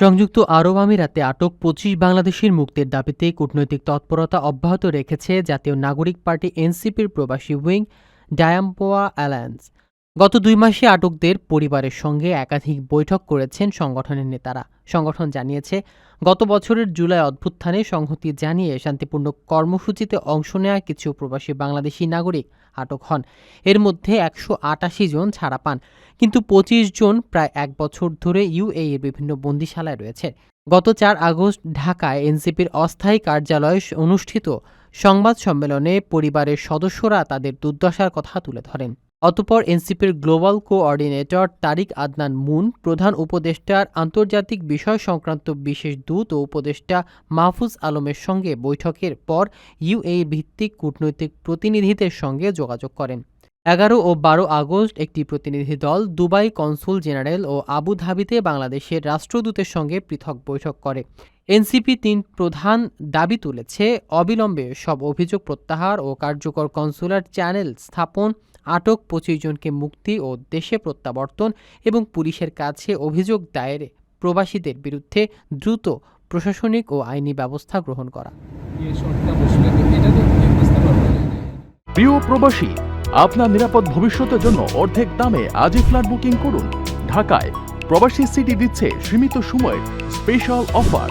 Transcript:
সংযুক্ত আরব আমিরাতে আটক পঁচিশ বাংলাদেশের মুক্তির দাবিতে কূটনৈতিক তৎপরতা অব্যাহত রেখেছে জাতীয় নাগরিক পার্টি এনসিপির প্রবাসী উইং ডায়াম্পোয়া অ্যালায়েন্স। গত দুই মাসে আটকদের পরিবারের সঙ্গে একাধিক বৈঠক করেছেন সংগঠনের নেতারা। সংগঠন জানিয়েছে, গত বছরের জুলাই অভ্যুত্থানে সংহতি জানিয়ে শান্তিপূর্ণ কর্মসূচিতে অংশ নেওয়া কিছু প্রবাসী বাংলাদেশি নাগরিক আটক হন। এর মধ্যে একশো আটাশি জন ছাড়া পান, কিন্তু পঁচিশ জন প্রায় এক বছর ধরে ইউএইর বিভিন্ন বন্দিশালায় রয়েছে। গত চার আগস্ট ঢাকায় এনসিপির অস্থায়ী কার্যালয়ে অনুষ্ঠিত সংবাদ সম্মেলনে পরিবারের সদস্যরা তাদের দুর্দশার কথা তুলে ধরেন। অতপর এনসিপির গ্লোবাল কোঅর্ডিনেটর তারিক আদনান মুন, প্রধান উপদেষ্টার আন্তর্জাতিক বিষয় সংক্রান্ত বিশেষ দূত ও উপদেষ্টা মাহফুজ আলমের সঙ্গে বৈঠকের পর ইউএ ভিত্তিক কূটনৈতিক প্রতিনিধিদের সঙ্গে যোগাযোগ করেন। এগারো ও বারো আগস্ট একটি প্রতিনিধি দল দুবাই কনসুল জেনারেল ও আবুধাবিতে বাংলাদেশের রাষ্ট্রদূতের সঙ্গে পৃথক বৈঠক করে। এনসিপি তিন প্রধান দাবি তুলেছে। অবিলম্বে সব অভিযোগ প্রত্যাহার ও কার্যকর কনসুলার চ্যানেল স্থাপন, আটক পঁচিশ জনকে মুক্তি ও দেশে প্রত্যাবর্তন এবং পুলিশের কাছে অভিযোগ দায়েরে প্রবাসীদের বিরুদ্ধে দ্রুত প্রশাসনিক ও আইনি ব্যবস্থা গ্রহণ করা। প্রিয় প্রবাসী, আপনার নিরাপদ ভবিষ্যতের জন্য অর্ধেক দামে আজই ফ্ল্যাট বুকিং করুন। ঢাকায় প্রবাসী সিটি দিচ্ছে সীমিত সময়ের স্পেশাল অফার।